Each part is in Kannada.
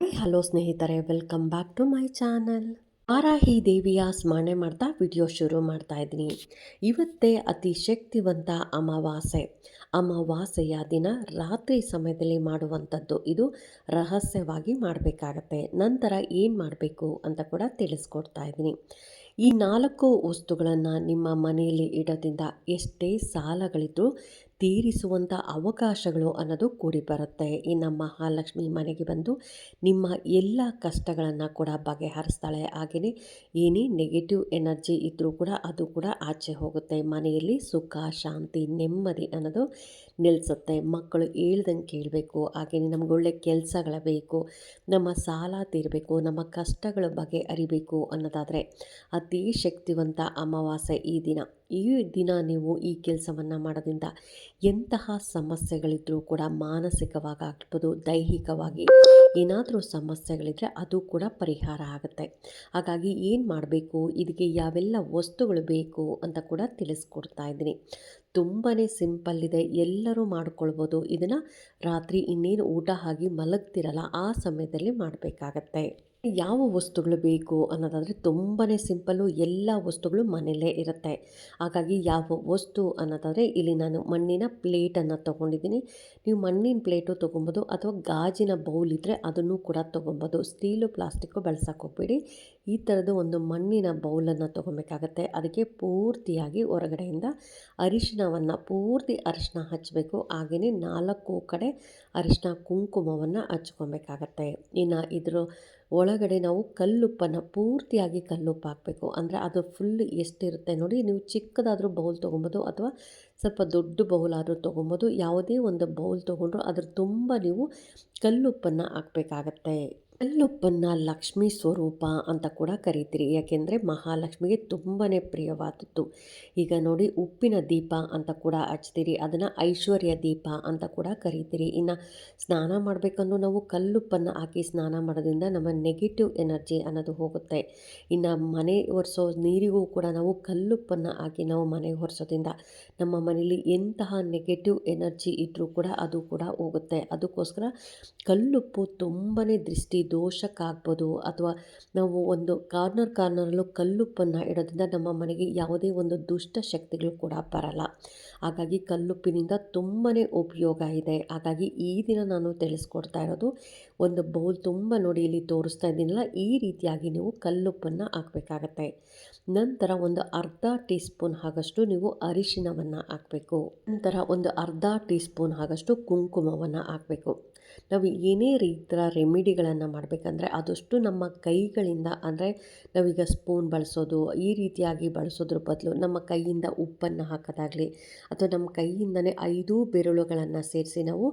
ಹಲೋ ಸ್ನೇಹಿತರೆ, welcome back to my channel. Varahi ದೇವಿಯ ಸ್ಮರಣೆ ಮಾಡ್ತಾ ವಿಡಿಯೋ ಶುರು ಮಾಡ್ತಾ ಇದ್ದೀನಿ. ಇವತ್ತೇ ಅತಿ ಶಕ್ತಿವಂತ ಅಮಾವಾಸ್ಯೆ. ಅಮಾವಾಸ್ಯೆಯ ದಿನ ರಾತ್ರಿ ಸಮಯದಲ್ಲಿ ಮಾಡುವಂಥದ್ದು ಇದು ರಹಸ್ಯವಾಗಿ ಮಾಡಬೇಕಾಗತ್ತೆ. ನಂತರ ಏನು ಮಾಡಬೇಕು ಅಂತ ಕೂಡ ತಿಳಿಸ್ಕೊಡ್ತಾ ಇದ್ದೀನಿ. ಈ ನಾಲ್ಕು ವಸ್ತುಗಳನ್ನು ನಿಮ್ಮ ಮನೆಯಲ್ಲಿ ಇಡೋದ್ರಿಂದ ಎಷ್ಟೇ ಸಾಲಗಳಿದ್ರೂ ತೀರಿಸುವಂಥ ಅವಕಾಶಗಳು ಅನ್ನೋದು ಕೂಡಿ ಬರುತ್ತೆ ಈ ನಮ್ಮ ಮಹಾಲಕ್ಷ್ಮಿ ಮನೆಗೆ ಬಂದು ನಿಮ್ಮ ಎಲ್ಲ ಕಷ್ಟಗಳನ್ನು ಕೂಡ ಬಗೆಹರಿಸ್ತಾಳೆ. ಹಾಗೆಯೇ ಏನೇ ನೆಗೆಟಿವ್ ಎನರ್ಜಿ ಇದ್ದರೂ ಕೂಡ ಅದು ಕೂಡ ಆಚೆ ಹೋಗುತ್ತೆ. ಮನೆಯಲ್ಲಿ ಸುಖ, ಶಾಂತಿ, ನೆಮ್ಮದಿ ಅನ್ನೋದು ನಿಲ್ಲಿಸುತ್ತೆ ಮಕ್ಕಳು ಹೇಳ್ದಂಗೆ ಕೇಳಬೇಕು. ಹಾಗೆಯೇ ನಮ್ಗೆ ಒಳ್ಳೆ ಕೆಲಸಗಳ ಬೇಕು. ನಮ್ಮ ಸಾಲ ತೀರಬೇಕು. ನಮ್ಮ ಕಷ್ಟಗಳ ಬಗ್ಗೆ ಅರಿಬೇಕು ಅನ್ನೋದಾದರೆ ಅತಿ ಶಕ್ತಿವಂತ ಅಮಾವಾಸ್ಯೆ ಈ ದಿನ. ಈ ದಿನ ನೀವು ಈ ಕೆಲಸವನ್ನು ಮಾಡೋದ್ರಿಂದ ಎಂತಹ ಸಮಸ್ಯೆಗಳಿದ್ದರೂ ಕೂಡ ಮಾನಸಿಕವಾಗಿ ಆಗ್ಬೋದು, ದೈಹಿಕವಾಗಿ ಏನಾದರೂ ಸಮಸ್ಯೆಗಳಿದ್ರೆ ಅದು ಕೂಡ ಪರಿಹಾರ ಆಗುತ್ತೆ. ಹಾಗಾಗಿ ಏನು ಮಾಡಬೇಕು? ಇದಕ್ಕೆ ಯಾವೆಲ್ಲ ವಸ್ತುಗಳು ಬೇಕು ಅಂತ ಕೂಡ ತಿಳಿಸ್ಕೊಡ್ತಾ ಇದ್ದೀನಿ. ತುಂಬಾ ಸಿಂಪಲ್ ಇದೆ. ಎಲ್ಲರೂ ಮಾಡ್ಕೊಳ್ಬೋದು. ಇದನ್ನು ರಾತ್ರಿ ಇನ್ನೇನು ಊಟ ಆಗಿ ಮಲಗ್ತಿರಲ್ಲ ಆ ಸಮಯದಲ್ಲಿ ಮಾಡಬೇಕಾಗತ್ತೆ. ಯಾವ ವಸ್ತುಗಳು ಬೇಕು ಅನ್ನೋದಾದರೆ ತುಂಬಾ ಸಿಂಪಲ್ಲು ಎಲ್ಲ ವಸ್ತುಗಳು ಮನೆಯಲ್ಲೇ ಇರುತ್ತೆ. ಹಾಗಾಗಿ ಯಾವ ವಸ್ತು ಅನ್ನೋದಾದರೆ ಇಲ್ಲಿ ನಾನು ಮಣ್ಣಿನ ಪ್ಲೇಟನ್ನು ತೊಗೊಂಡಿದ್ದೀನಿ. ನೀವು ಮಣ್ಣಿನ ಪ್ಲೇಟು ತೊಗೊಬೋದು ಅಥವಾ ಗಾಜಿನ ಬೌಲ್ ಇದ್ದರೆ ಅದನ್ನು ಕೂಡ ತೊಗೊಬೋದು. ಸ್ಟೀಲು, ಪ್ಲಾಸ್ಟಿಕ್ಕು ಬಳಸಕ್ಕೆ ಹೋಗ್ಬೇಡಿ. ಈ ಥರದ್ದು ಒಂದು ಮಣ್ಣಿನ ಬೌಲನ್ನು ತೊಗೊಬೇಕಾಗತ್ತೆ. ಅದಕ್ಕೆ ಪೂರ್ತಿಯಾಗಿ ಹೊರಗಡೆಯಿಂದ ಅರಿಶಿನವನ್ನು ಪೂರ್ತಿ ಅರಿಶಿನ ಹಚ್ಚಬೇಕು ಹಾಗೆಯೇ ನಾಲ್ಕು ಕಡೆ ಅರಿಶಿನ ಕುಂಕುಮವನ್ನು ಹಚ್ಕೊಬೇಕಾಗತ್ತೆ. ಇನ್ನು ಇದ್ರ ಒಳಗಡೆ ನಾವು ಕಲ್ಲುಪ್ಪನ್ನು ಪೂರ್ತಿಯಾಗಿ ಕಲ್ಲುಪ್ಪು ಹಾಕಬೇಕು. ಅಂದರೆ ಅದು ಫುಲ್ ಎಷ್ಟಿರುತ್ತೆ ನೋಡಿ, ನೀವು ಚಿಕ್ಕದಾದರೂ ಬೌಲ್ ತೊಗೊಬೋದು ಅಥವಾ ಸ್ವಲ್ಪ ದೊಡ್ಡ ಬೌಲ್ ಆದರೂ ತೊಗೊಬೋದು. ಯಾವುದೇ ಒಂದು ಬೌಲ್ ತೊಗೊಂಡ್ರು ಅದ್ರ ತುಂಬ ನೀವು ಕಲ್ಲುಪ್ಪನ್ನು ಹಾಕಬೇಕಾಗತ್ತೆ. ಕಲ್ಲುಪ್ಪನ್ನು ಲಕ್ಷ್ಮೀ ಸ್ವರೂಪ ಅಂತ ಕೂಡ ಕರೀತೀರಿ. ಯಾಕೆಂದರೆ ಮಹಾಲಕ್ಷ್ಮಿಗೆ ತುಂಬಾ ಪ್ರಿಯವಾದದ್ದು. ಈಗ ನೋಡಿ ಉಪ್ಪಿನ ದೀಪ ಅಂತ ಕೂಡ ಹಚ್ತೀರಿ. ಅದನ್ನು ಐಶ್ವರ್ಯ ದೀಪ ಅಂತ ಕೂಡ ಕರೀತೀರಿ. ಇನ್ನು ಸ್ನಾನ ಮಾಡಬೇಕಂದ್ರೂ ನಾವು ಕಲ್ಲುಪ್ಪನ್ನು ಹಾಕಿ ಸ್ನಾನ ಮಾಡೋದ್ರಿಂದ ನಮ್ಮ ನೆಗೆಟಿವ್ ಎನರ್ಜಿ ಅನ್ನೋದು ಹೋಗುತ್ತೆ. ಇನ್ನು ಮನೆ ಒರೆಸೋ ನೀರಿಗೂ ಕೂಡ ನಾವು ಕಲ್ಲುಪ್ಪನ್ನು ಹಾಕಿ ನಾವು ಮನೆ ಒರೆಸೋದ್ರಿಂದ ನಮ್ಮ ಮನೆಯಲ್ಲಿ ಎಂತಹ ನೆಗೆಟಿವ್ ಎನರ್ಜಿ ಇದ್ದರೂ ಕೂಡ ಅದು ಕೂಡ ಹೋಗುತ್ತೆ. ಅದಕ್ಕೋಸ್ಕರ ಕಲ್ಲುಪ್ಪು ತುಂಬಾ ದೃಷ್ಟಿ ದೋಷಕ್ಕಾಗ್ಬೋದು ಅಥವಾ ನಾವು ಒಂದು ಕಾರ್ನರ್ ಕಾರ್ನರಲ್ಲೂ ಕಲ್ಲುಪ್ಪನ್ನು ಇಡೋದ್ರಿಂದ ನಮ್ಮ ಮನೆಗೆ ಯಾವುದೇ ಒಂದು ದುಷ್ಟ ಶಕ್ತಿಗಳು ಕೂಡ ಬರಲ್ಲ. ಹಾಗಾಗಿ ಕಲ್ಲುಪ್ಪಿನಿಂದ ತುಂಬಾ ಉಪಯೋಗ ಇದೆ. ಹಾಗಾಗಿ ಈ ದಿನ ನಾನು ತಿಳಿಸ್ಕೊಡ್ತಾ ಇರೋದು, ಒಂದು ಬೌಲ್ ತುಂಬ ನೋಡಿ ಇಲ್ಲಿ ತೋರಿಸ್ತಾ ಇದ್ದೀನಲ್ಲ, ಈ ರೀತಿಯಾಗಿ ನೀವು ಕಲ್ಲುಪ್ಪನ್ನು ಹಾಕಬೇಕಾಗತ್ತೆ. ನಂತರ ಒಂದು ಅರ್ಧ ಟೀ ಸ್ಪೂನ್ ಆಗಷ್ಟು ನೀವು ಅರಿಶಿನವನ್ನು ಹಾಕಬೇಕು. ನಂತರ ಒಂದು ಅರ್ಧ ಟೀ ಸ್ಪೂನ್ ಆಗಷ್ಟು ಕುಂಕುಮವನ್ನು ಹಾಕಬೇಕು. ನಾವು ಏನೇ ರೀತಿಯ ರೆಮಿಡಿಗಳನ್ನು ಮಾಡಬೇಕಂದ್ರೆ ಆದಷ್ಟು ನಮ್ಮ ಕೈಗಳಿಂದ, ಅಂದರೆ ನಾವೀಗ ಸ್ಪೂನ್ ಬಳಸೋದು, ಈ ರೀತಿಯಾಗಿ ಬಳಸೋದ್ರ ಬದಲು ನಮ್ಮ ಕೈಯಿಂದ ಉಪ್ಪನ್ನು ಹಾಕೋದಾಗಲಿ ಅಥವಾ ನಮ್ಮ ಕೈಯಿಂದನೇ ಐದು ಬೆರಳುಗಳನ್ನು ಸೇರಿಸಿ ನಾವು,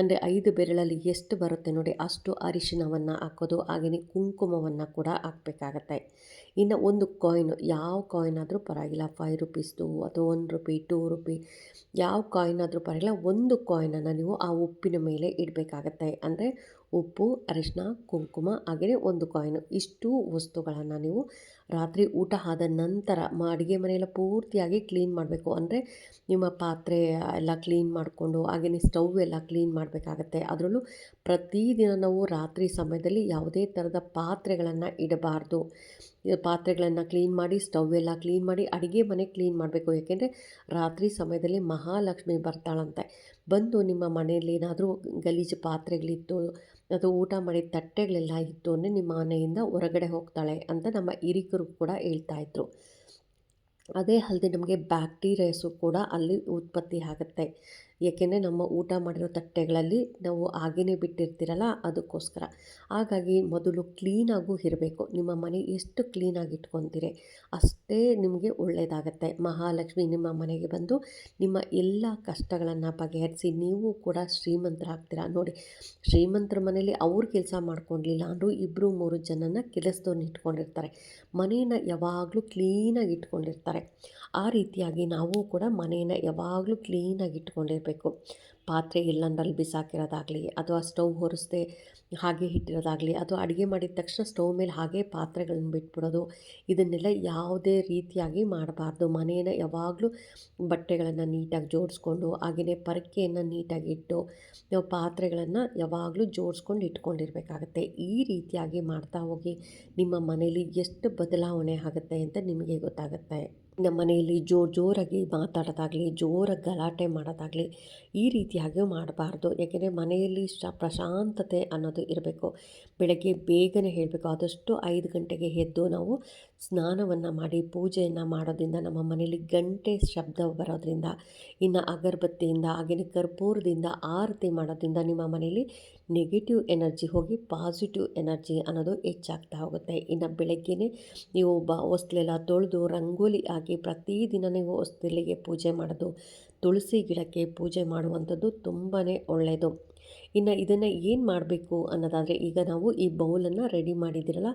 ಅಂದರೆ ಐದು ಬೆರಳಲ್ಲಿ ಎಷ್ಟು ಬರುತ್ತೆ ನೋಡಿ ಅಷ್ಟು ಅರಿಶಿನವನ್ನು ಹಾಕೋದು, ಹಾಗೆಯೇ ಕುಂಕುಮವನ್ನು ಕೂಡ ಹಾಕಬೇಕಾಗತ್ತೆ. ಇನ್ನು ಒಂದು ಕಾಯಿನ್ ಯಾವ ಕಾಯಿನ್ ಆದರೂ ಪರವಾಗಿಲ್ಲ. ಫೈವ್ ರುಪೀಸ್ದು ಅಥವಾ ಒನ್ ರುಪಿ ಟೂ ರುಪಿ ಯಾವ ಕಾಯಿನ್ ಆದರೂ ಪರವಾಗಿಲ್ಲ. ಒಂದು ಕಾಯಿನನ್ನು ನೀವು ಆ ಉಪ್ಪಿನ ಮೇಲೆ ಇಡಬೇಕಾಗತ್ತೆ. ಅಂದರೆ ಉಪ್ಪು ಅರಿಶಿನ ಕುಂಕುಮ ಹಾಗೆಯೇ ಒಂದು ಕಾಯಿನು ಇಷ್ಟು ವಸ್ತುಗಳನ್ನು ನೀವು ರಾತ್ರಿ ಊಟ ಆದ ನಂತರ ಅಡುಗೆ ಮನೆಯೆಲ್ಲ ಪೂರ್ತಿಯಾಗಿ ಕ್ಲೀನ್ ಮಾಡಬೇಕು. ಅಂದರೆ ನಿಮ್ಮ ಪಾತ್ರೆ ಎಲ್ಲ ಕ್ಲೀನ್ ಮಾಡಿಕೊಂಡು ಹಾಗೆಯೇ ಸ್ಟವ್ ಎಲ್ಲ ಕ್ಲೀನ್ ಮಾಡಬೇಕಾಗತ್ತೆ. ಅದರಲ್ಲೂ ಪ್ರತಿದಿನ ನಾವು ರಾತ್ರಿ ಸಮಯದಲ್ಲಿ ಯಾವುದೇ ಥರದ ಪಾತ್ರೆಗಳನ್ನು ಇಡಬಾರ್ದು. ಪಾತ್ರೆಗಳನ್ನು ಕ್ಲೀನ್ ಮಾಡಿ ಸ್ಟವ್ ಎಲ್ಲ ಕ್ಲೀನ್ ಮಾಡಿ, ಅಡುಗೆ ಮನೆ ಕ್ಲೀನ್ ಮಾಡಬೇಕು. ಯಾಕೆಂದರೆ ರಾತ್ರಿ ಸಮಯದಲ್ಲಿ ಮಹಾಲಕ್ಷ್ಮಿ ಬರ್ತಾಳಂತೆ. ಬಂದು ನಿಮ್ಮ ಮನೆಯಲ್ಲಿ ಏನಾದರೂ ಗಲೀಜು ಪಾತ್ರೆಗಳಿತ್ತು ಅದು ಊಟ ಮಾಡಿದ ತಟ್ಟೆಗಳೆಲ್ಲ ಇತ್ತು ಅಂದರೆ ನಿಮ್ಮ ಮನೆಯಿಂದ ಹೊರಗಡೆ ಹೋಗ್ತಾಳೆ ಅಂತ ನಮ್ಮ ಹಿರಿಕರು ಕೂಡ ಹೇಳ್ತಾಯಿದ್ರು ಅದೇ ಅಲ್ಲದೆ ನಮಗೆ ಬ್ಯಾಕ್ಟೀರಿಯಾಸು ಕೂಡ ಅಲ್ಲಿ ಉತ್ಪತ್ತಿ ಆಗುತ್ತೆ. ಏಕೆಂದರೆ ನಮ್ಮ ಊಟ ಮಾಡಿರೋ ತಟ್ಟೆಗಳಲ್ಲಿ ನಾವು ಹಾಗೆಯೇ ಬಿಟ್ಟಿರ್ತೀರಲ್ಲ ಅದಕ್ಕೋಸ್ಕರ. ಹಾಗಾಗಿ ಮೊದಲು ಕ್ಲೀನಾಗೂ ಇರಬೇಕು. ನಿಮ್ಮ ಮನೆ ಎಷ್ಟು ಕ್ಲೀನಾಗಿ ಇಟ್ಕೊತೀರಿ ಅಷ್ಟೇ ನಿಮಗೆ ಒಳ್ಳೆಯದಾಗತ್ತೆ ಮಹಾಲಕ್ಷ್ಮಿ ನಿಮ್ಮ ಮನೆಗೆ ಬಂದು ನಿಮ್ಮ ಎಲ್ಲ ಕಷ್ಟಗಳನ್ನು ಬಗೆಹರಿಸಿ ನೀವು ಕೂಡ ಶ್ರೀಮಂತರಾಗ್ತೀರಾ? ನೋಡಿ, ಶ್ರೀಮಂತರ ಮನೇಲಿ ಅವ್ರು ಕೆಲಸ ಮಾಡ್ಕೊಂಡಿಲ್ಲ ಅಂದರೂ ಇಬ್ಬರು ಮೂರು ಜನನ ಕೆಲಸದವ್ರನ್ನ ಇಟ್ಕೊಂಡಿರ್ತಾರೆ. ಮನೆಯನ್ನು ಯಾವಾಗಲೂ ಕ್ಲೀನಾಗಿ ಇಟ್ಕೊಂಡಿರ್ತಾರೆ. ಆ ರೀತಿಯಾಗಿ ನಾವು ಕೂಡ ಮನೆಯನ್ನು ಯಾವಾಗಲೂ ಕ್ಲೀನಾಗಿ ಇಟ್ಕೊಂಡಿರಬೇಕು. ಪಾತ್ರೆ ಇಲ್ಲಂದ್ರಲ್ಲಿ ಬಿಸಾಕಿರೋದಾಗಲಿ ಅಥವಾ ಸ್ಟವ್ ಹೊರಿಸ್ದೆ ಹಾಗೆ ಇಟ್ಟಿರೋದಾಗಲಿ ಅಥವಾ ಅಡುಗೆ ಮಾಡಿದ ತಕ್ಷಣ ಸ್ಟವ್ ಮೇಲೆ ಹಾಗೆ ಪಾತ್ರೆಗಳನ್ನ ಬಿಟ್ಬಿಡೋದು, ಇದನ್ನೆಲ್ಲ ಯಾವುದೇ ರೀತಿಯಾಗಿ ಮಾಡಬಾರ್ದು. ಮನೆಯನ್ನು ಯಾವಾಗಲೂ ಬಟ್ಟೆಗಳನ್ನು ನೀಟಾಗಿ ಜೋಡಿಸ್ಕೊಂಡು ಹಾಗೆಯೇ ಪರಕೆಯನ್ನು ನೀಟಾಗಿ ಇಟ್ಟು, ನಾವು ಪಾತ್ರೆಗಳನ್ನು ಯಾವಾಗಲೂ ಜೋಡಿಸ್ಕೊಂಡು ಇಟ್ಕೊಂಡಿರಬೇಕಾಗತ್ತೆ. ಈ ರೀತಿಯಾಗಿ ಮಾಡ್ತಾ ಹೋಗಿ ನಿಮ್ಮ ಮನೇಲಿ ಎಷ್ಟು ಬದಲಾವಣೆ ಆಗುತ್ತೆ ಅಂತ ನಿಮಗೆ ಗೊತ್ತಾಗುತ್ತೆ. ನಮ್ಮ ಮನೆಯಲ್ಲಿ ಜೋರು ಜೋರಾಗಿ ಮಾತಾಡೋದಾಗಲಿ, ಜೋರಾಗಿ ಗಲಾಟೆ ಮಾಡೋದಾಗಲಿ ಈ ರೀತಿಯಾಗಿ ಮಾಡಬಾರ್ದು. ಯಾಕೆಂದರೆ ಮನೆಯಲ್ಲಿ ಶ, ಪ್ರಶಾಂತತೆ ಅನ್ನೋದು ಇರಬೇಕು. ಬೆಳಗ್ಗೆ ಬೇಗನೆ ಹೇಳಬೇಕು. ಆದಷ್ಟು ಐದು ಗಂಟೆಗೆ ಎದ್ದು ನಾವು ಸ್ನಾನವನ್ನು ಮಾಡಿ, ಪೂಜೆಯನ್ನು ಮಾಡೋದ್ರಿಂದ ನಮ್ಮ ಮನೆಯಲ್ಲಿ ಗಂಟೆ ಶಬ್ದ ಬರೋದ್ರಿಂದ, ಇನ್ನು ಅಗರಬತ್ತಿಯಿಂದ ಹಾಗೆಯೇ ಕರ್ಪೂರದಿಂದ ಆರತಿ ಮಾಡೋದ್ರಿಂದ ನಿಮ್ಮ ಮನೆಯಲ್ಲಿ ನೆಗೆಟಿವ್ ಎನರ್ಜಿ ಹೋಗಿ ಪಾಸಿಟಿವ್ ಎನರ್ಜಿ ಅನ್ನೋದು ಹೆಚ್ಚಾಗ್ತಾ ಹೋಗುತ್ತೆ. ಇನ್ನು ಬೆಳಗ್ಗೆ ನೀವು ಬ ಹೊಸ್ಲೆಲ್ಲ ತೊಳೆದು ರಂಗೋಲಿ ಹಾಕಿ ಪ್ರತಿದಿನ ನೀವು ಹೊಸ್ತಿಲಿಗೆ ಪೂಜೆ ಮಾಡೋದು, ತುಳಸಿ ಗಿಡಕ್ಕೆ ಪೂಜೆ ಮಾಡುವಂಥದ್ದು ತುಂಬಾ ಒಳ್ಳೆಯದು ಇನ್ನು ಇದನ್ನು ಏನು ಮಾಡಬೇಕು ಅನ್ನೋದಾದರೆ ಈಗ ನಾವು ಈ ಬೌಲನ್ನು ರೆಡಿ ಮಾಡಿದ್ದೀರಲ್ಲ,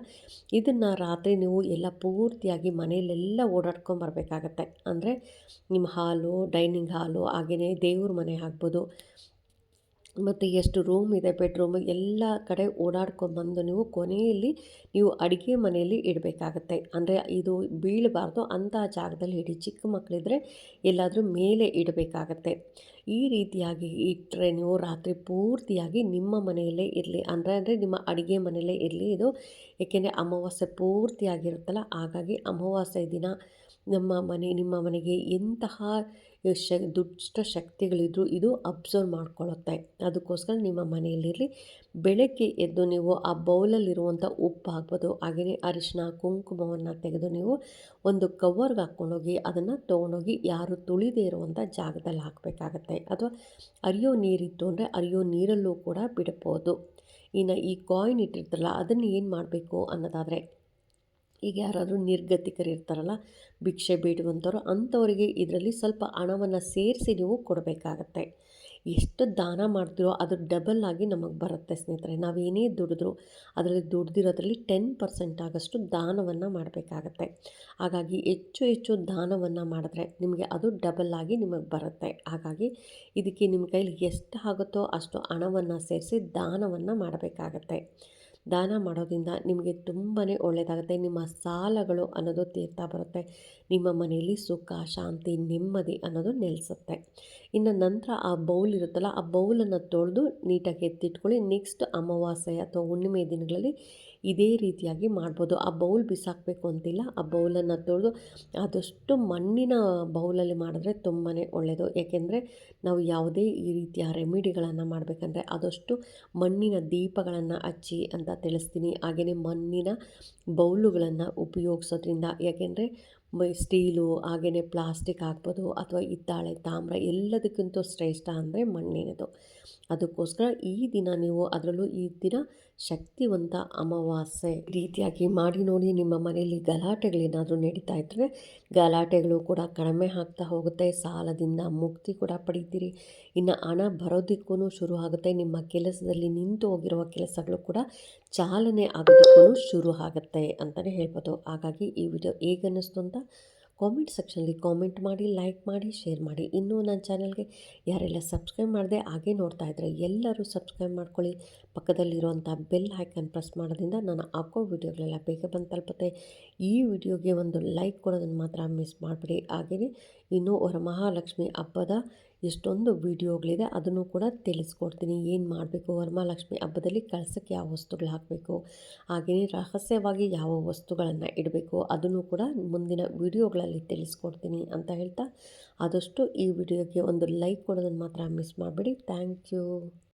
ಇದನ್ನು ರಾತ್ರಿ ನೀವು ಎಲ್ಲ ಪೂರ್ತಿಯಾಗಿ ಮನೆಯಲ್ಲೆಲ್ಲ ಓಡಾಡ್ಕೊಂಬರ್ಬೇಕಾಗತ್ತೆ ಅಂದರೆ ನಿಮ್ಮ ಹಾಲು ಡೈನಿಂಗ್ ಹಾಲು ಹಾಗೆಯೇ ದೇವ್ರ ಮನೆ ಆಗ್ಬೋದು. ಮತ್ತು ಎಷ್ಟು ರೂಮ್ ಇದೆ ಬೆಡ್ರೂಮ್ ಎಲ್ಲ ಕಡೆ ಓಡಾಡ್ಕೊಂಬಂದು ನೀವು ಕೊನೆಯಲ್ಲಿ ನೀವು ಅಡುಗೆ ಮನೆಯಲ್ಲಿ ಇಡಬೇಕಾಗತ್ತೆ. ಅಂದರೆ ಇದು ಬೀಳಬಾರ್ದು, ಅಂಥ ಜಾಗದಲ್ಲಿ ಇಡಿ ಚಿಕ್ಕ ಮಕ್ಕಳಿದ್ರೆ ಎಲ್ಲಾದರೂ ಮೇಲೆ ಇಡಬೇಕಾಗತ್ತೆ. ಈ ರೀತಿಯಾಗಿ ಇಟ್ಟರೆ ನೀವು ರಾತ್ರಿ ಪೂರ್ತಿಯಾಗಿ ನಿಮ್ಮ ಮನೆಯಲ್ಲೇ ಇರಲಿ. ಅಂದರೆ ಅಂದರೆ ನಿಮ್ಮ ಅಡುಗೆ ಮನೆಯಲ್ಲೇ ಇರಲಿ. ಇದು ಏಕೆಂದರೆ ಅಮಾವಾಸ್ಯೆ ಪೂರ್ತಿಯಾಗಿರುತ್ತಲ್ಲ. ಹಾಗಾಗಿ ಅಮಾವಾಸ್ಯೆ ದಿನ ನಮ್ಮ ಮನೆ, ನಿಮ್ಮ ಮನೆಗೆ ಎಂತಹ ಶ ದುಷ್ಟ ಶಕ್ತಿಗಳಿದ್ರು ಇದು ಅಬ್ಸರ್ವ್ ಮಾಡ್ಕೊಳ್ಳುತ್ತೆ ಅದಕ್ಕೋಸ್ಕರ ನಿಮ್ಮ ಮನೆಯಲ್ಲಿರಲಿ, ಬೆಳಗ್ಗೆ ಎದ್ದು ನೀವು ಆ ಬೌಲಲ್ಲಿರುವಂಥ ಉಪ್ಪು ಹಾಕ್ಬೋದು, ಹಾಗೆಯೇ ಅರಿಶಿನ ಕುಂಕುಮವನ್ನು ತೆಗೆದು ನೀವು ಒಂದು ಕವರ್ಗೆ ಹಾಕ್ಕೊಂಡೋಗಿ ಅದನ್ನು ತೊಗೊಂಡೋಗಿ ಯಾರು ತುಳಿದೇ ಇರುವಂಥ ಜಾಗದಲ್ಲಿ ಹಾಕಬೇಕಾಗತ್ತೆ. ಅಥವಾ ಅರಿಯೋ ನೀರಿತ್ತು ಅಂದರೆ ಅರಿಯೋ ನೀರಲ್ಲೂ ಕೂಡ ಬಿಡ್ಬೋದು ಇನ್ನು ಈ ಕಾಯಿನ್ ಇಟ್ಟಿರ್ತಲ್ಲ ಅದನ್ನು ಏನು ಮಾಡಬೇಕು ಅನ್ನೋದಾದರೆ ಈಗ ಯಾರಾದರೂ ನಿರ್ಗತಿಕರು ಇರ್ತಾರಲ್ಲ, ಭಿಕ್ಷೆ ಬೇಡುವಂಥವ್ರು, ಅಂಥವರಿಗೆ ಇದರಲ್ಲಿ ಸ್ವಲ್ಪ ಹಣವನ್ನು ಸೇರಿಸಿ ನೀವು ಕೊಡಬೇಕಾಗತ್ತೆ. ಎಷ್ಟು ದಾನ ಮಾಡ್ತೀರೋ ಅದು ಡಬಲ್ ಆಗಿ ನಮಗೆ ಬರುತ್ತೆ ಸ್ನೇಹಿತರೆ. ನಾವೇನೇ ದುಡಿದ್ರು ಅದರಲ್ಲಿ ದುಡ್ದಿರೋದ್ರಲ್ಲಿ ಟೆನ್ ಪರ್ಸೆಂಟ್ ಆಗಷ್ಟು ದಾನವನ್ನು ಮಾಡಬೇಕಾಗತ್ತೆ. ಹಾಗಾಗಿ ಹೆಚ್ಚು ಹೆಚ್ಚು ದಾನವನ್ನು ಮಾಡಿದ್ರೆ ನಿಮಗೆ ಅದು ಡಬಲ್ ಆಗಿ ನಿಮಗೆ ಬರುತ್ತೆ. ಹಾಗಾಗಿ ಇದಕ್ಕೆ ನಿಮ್ಮ ಕೈಲಿ ಎಷ್ಟು ಆಗುತ್ತೋ ಅಷ್ಟು ಹಣವನ್ನು ಸೇರಿಸಿ ದಾನವನ್ನು ಮಾಡಬೇಕಾಗತ್ತೆ. ದಾನ ಮಾಡೋದ್ರಿಂದ ನಿಮಗೆ ತುಂಬಾ ಒಳ್ಳೆಯದಾಗುತ್ತೆ ನಿಮ್ಮ ಸಾಲಗಳು ಅನ್ನೋದು ತೀರ್ತಾ ಬರುತ್ತೆ. ನಿಮ್ಮ ಮನೆಯಲ್ಲಿ ಸುಖ, ಶಾಂತಿ, ನೆಮ್ಮದಿ ಅನ್ನೋದು ನೆಲೆಸುತ್ತೆ. ಇನ್ನು ನಂತರ ಆ ಬೌಲ್ ಇರುತ್ತಲ್ಲ, ಆ ಬೌಲನ್ನು ತೊಳೆದು ನೀಟಾಗಿ ಎತ್ತಿಟ್ಕೊಳ್ಳಿ. ನೆಕ್ಸ್ಟ್ ಅಮಾವಾಸ್ಯೆ ಅಥವಾ ಹುಣ್ಣಿಮೆ ದಿನಗಳಲ್ಲಿ ಇದೇ ರೀತಿಯಾಗಿ ಮಾಡ್ಬೋದು. ಆ ಬೌಲ್ ಬಿಸಾಕಬೇಕು ಅಂತಿಲ್ಲ. ಆ ಬೌಲನ್ನು ತೊಳೆದು ಆದಷ್ಟು ಮಣ್ಣಿನ ಬೌಲಲ್ಲಿ ಮಾಡಿದ್ರೆ ತುಂಬಾ ಒಳ್ಳೆಯದು. ಏಕೆಂದರೆ ನಾವು ಯಾವುದೇ ಈ ರೀತಿಯ ರೆಮಿಡಿಗಳನ್ನು ಮಾಡಬೇಕಂದ್ರೆ ಆದಷ್ಟು ಮಣ್ಣಿನ ದೀಪಗಳನ್ನು ಹಚ್ಚಿ ಅಂತ ತಿಳಿಸ್ತೀನಿ. ಹಾಗೆಯೇ ಮಣ್ಣಿನ ಬೌಲುಗಳನ್ನು ಉಪಯೋಗಿಸೋದ್ರಿಂದ ಯಾಕೆಂದರೆ ಸ್ಟೀಲು ಹಾಗೆಯೇ ಪ್ಲಾಸ್ಟಿಕ್ ಆಗ್ಬೋದು ಅಥವಾ ಹಿತ್ತಾಳೆ, ತಾಮ್ರ ಎಲ್ಲದಕ್ಕಿಂತ ಶ್ರೇಷ್ಠ ಅಂದರೆ ಮಣ್ಣಿನದು. ಅದಕ್ಕೋಸ್ಕರ ಈ ದಿನ ನೀವು ಅದರಲ್ಲೂ ಈ ದಿನ ಶಕ್ತಿವಂತ ಅಮಾವಾಸ್ಯೆ ರೀತಿಯಾಗಿ ಮಾಡಿ ನೋಡಿ ನಿಮ್ಮ ಮನೆಯಲ್ಲಿ ಗಲಾಟೆಗಳೇನಾದರೂ ನಡೀತಾ ಇದ್ದರೆ ಗಲಾಟೆಗಳು ಕೂಡ ಕಡಿಮೆ ಆಗ್ತಾ ಹೋಗುತ್ತೆ. ಸಾಲದಿಂದ ಮುಕ್ತಿ ಕೂಡ ಪಡಿತೀರಿ. ಇನ್ನು ಹಣ ಬರೋದಕ್ಕೂ ಶುರು ಆಗುತ್ತೆ. ನಿಮ್ಮ ಕೆಲಸದಲ್ಲಿ ನಿಂತು ಹೋಗಿರುವ ಕೆಲಸಗಳು ಕೂಡ ಚಾಲನೆ ಆಗೋದಕ್ಕೂ ಶುರು ಆಗುತ್ತೆ ಅಂತಲೇ ಹೇಳ್ಬೋದು. ಹಾಗಾಗಿ ಈ ವಿಡಿಯೋ ಹೇಗನ್ನಿಸ್ತು ಅಂತ ಕಾಮೆಂಟ್ ಸೆಕ್ಷನಲ್ಲಿ ಕಾಮೆಂಟ್ ಮಾಡಿ ಲೈಕ್ ಮಾಡಿ ಶೇರ್ ಮಾಡಿ. ಇನ್ನೂ ನನ್ನ ಚಾನಲ್ಗೆ ಯಾರೆಲ್ಲ ಸಬ್ಸ್ಕ್ರೈಬ್ ಮಾಡಿದೆ ಹಾಗೆ ನೋಡ್ತಾ ಇದ್ದರೆ ಎಲ್ಲರೂ ಸಬ್ಸ್ಕ್ರೈಬ್ ಮಾಡ್ಕೊಳ್ಳಿ. ಪಕ್ಕದಲ್ಲಿರುವಂಥ ಬೆಲ್ ಐಕನ್ ಪ್ರೆಸ್ ಮಾಡೋದ್ರಿಂದ ನಾನು ಹಾಕೋ ವೀಡಿಯೋಗಳೆಲ್ಲ ಬೇಗ ಬಂದು ತಲುಪುತ್ತೆ. ಈ ವಿಡಿಯೋಗೆ ಒಂದು ಲೈಕ್ ಕೊಡೋದನ್ನು ಮಾತ್ರ ಮಿಸ್ ಮಾಡಿಬಿಡಿ. ಹಾಗೆಯೇ ಇನ್ನೂ ವರಮಹಾಲಕ್ಷ್ಮಿ ಹಬ್ಬದ ಎಷ್ಟೊಂದು ವಿಡಿಯೋಗಳಿದೆ ಅದನ್ನು ಕೂಡ ತಿಳಿಸ್ಕೊಡ್ತೀನಿ. ಏನು ಮಾಡಬೇಕು? ವರಮಹಾಲಕ್ಷ್ಮಿ ಹಬ್ಬದಲ್ಲಿ ಕಳ್ಸೋಕ್ಕೆ ಯಾವ ವಸ್ತುಗಳು ಹಾಕಬೇಕು? ಹಾಗೆಯೇ ರಹಸ್ಯವಾಗಿ ಯಾವ ವಸ್ತುಗಳನ್ನು ಇಡಬೇಕು? ಅದನ್ನು ಕೂಡ ಮುಂದಿನ ವಿಡಿಯೋಗಳಲ್ಲಿ ತಿಳಿಸ್ಕೊಡ್ತೀನಿ ಅಂತ ಹೇಳ್ತಾ ಆದಷ್ಟು ಈ ವಿಡಿಯೋಗೆ ಒಂದು ಲೈಕ್ ಕೊಡೋದನ್ನು ಮಾತ್ರ ಮಿಸ್ ಮಾಡಬೇಡಿ. Thank you.